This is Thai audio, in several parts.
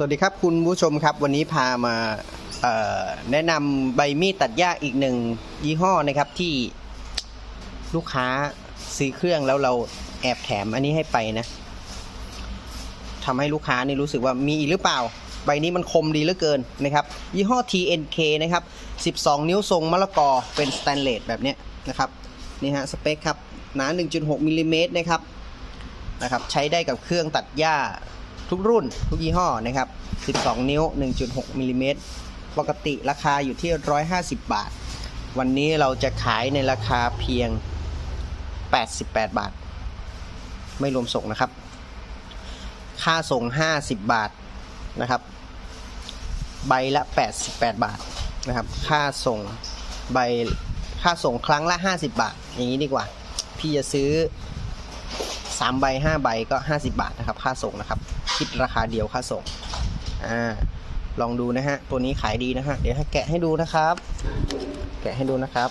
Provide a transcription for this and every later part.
สวัสดีครับคุณผู้ชมครับ วันนี้พามาแนะนำใบมีดตัดหญ้าอีกหนึ่งยี่ห้อนะครับที่ลูกค้าซื้อเครื่องแล้วเราแอบแถมอันนี้ให้ไปนะทำให้ลูกค้านี่รู้สึกว่ามีอีกหรือเปล่า ใบนี้มันคมดีเหลือเกินนะครับ ยี่ห้อ TNK นะครับ 12 นิ้วทรงมะละกอเป็นสแตนเลสแบบนี้นะครับนี่ฮะสเปคครับหนา 1.6มิลลิเมตรนะครับนะครับ ใช้ได้กับเครื่องตัดหญ้า ทุกรุ่นทุกยี่ห้อนะครับ 12 นิ้ว 1.6มิลลิเมตรปกติราคาอยู่ที่ 150 บาท วันนี้เราจะขายในราคาเพียง 88 บาท ไม่รวมส่งนะครับ ค่าส่ง 50 บาทนะครับ ใบละ 88 บาทนะครับ ค่าส่งใบค่าส่งครั้งละ 50 บาท อย่างนี้ดีกว่า พี่จะซื้อสามใบห้าใบก็ 50 บาทนะครับ ค่าส่งนะครับ คิดราคาเดียวค่าส่งอ่าลองดูนะฮะ ตัวนี้ขายดีนะฮะ เดี๋ยวให้แกะให้ดูนะครับ แกะให้ดูนะครับ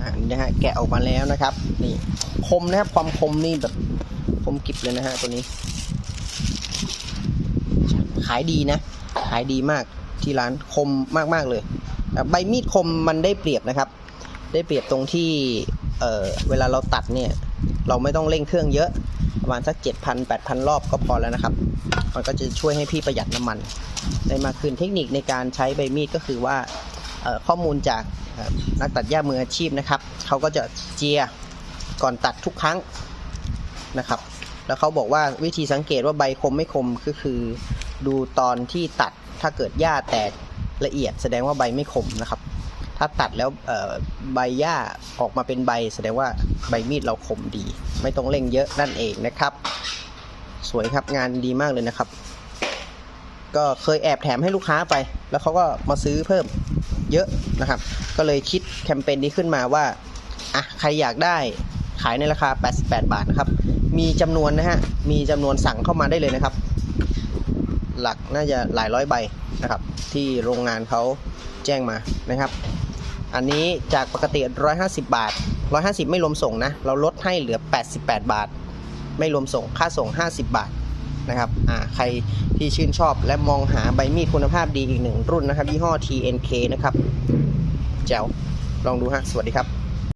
อ่านี่นะฮะ แกะออกมาแล้วนะครับ นี่ คมนะครับ ความคมนี่แบบ คมกริบเลยนะฮะ ตัวนี้ ขายดีนะ ขายดีมากที่ร้านคมมากๆเลย ใบมีดคมมันได้เปรียบนะครับ ได้เปรียบตรงที่ เออเวลาเราตัดเนี่ย เราไม่ต้องเร่งเครื่องเยอะ ประมาณสัก 7,000 8,000 รอบก็พอแล้วนะครับ มันก็จะช่วยให้พี่ประหยัดน้ำมันได้มากขึ้นเทคนิคในการใช้ใบมีดก็คือว่าข้อมูลจากนักตัดหญ้ามืออาชีพนะครับเขาก็จะเจียก่อนตัดทุกครั้งนะครับ แล้วเขาบอกว่าวิธีสังเกตว่าใบคมไม่คมก็คือดูตอนที่ตัดถ้าเกิดหญ้าแตกละเอียดแสดงว่าใบไม่คมนะครับ ถ้าตัดแล้วใบหญ้าออกมาเป็นใบ แสดงว่าใบมีดเราคมดี ไม่ต้องเร่งเยอะนั่นเองนะครับ สวยครับงานดีมากเลยนะครับ ก็เคยแอบแถมให้ลูกค้าไป แล้วเขาก็มาซื้อเพิ่มเยอะนะครับ ก็เลยคิดแคมเปญนี้ขึ้นมาว่าอะใครอยากได้ขายในราคา 88 บาทนะครับ มีจำนวนนะฮะ มีจำนวนสั่งเข้ามาได้เลยนะครับ หลักน่าจะหลายร้อยใบนะครับ ที่โรงงานเขาแจ้งมานะครับ อันนี้จากปกติ 150 บาท 150 ไม่รวมส่งนะ เราลดให้เหลือ 88 บาท ไม่รวมส่ง ค่าส่ง 50 บาทนะครับอ่าใครที่ชื่นชอบและมองหาใบมีดคุณภาพดีอีกหนึ่งรุ่นนะครับยี่ห้อ TNK นะครับ แจวลองดูฮะ สวัสดีครับ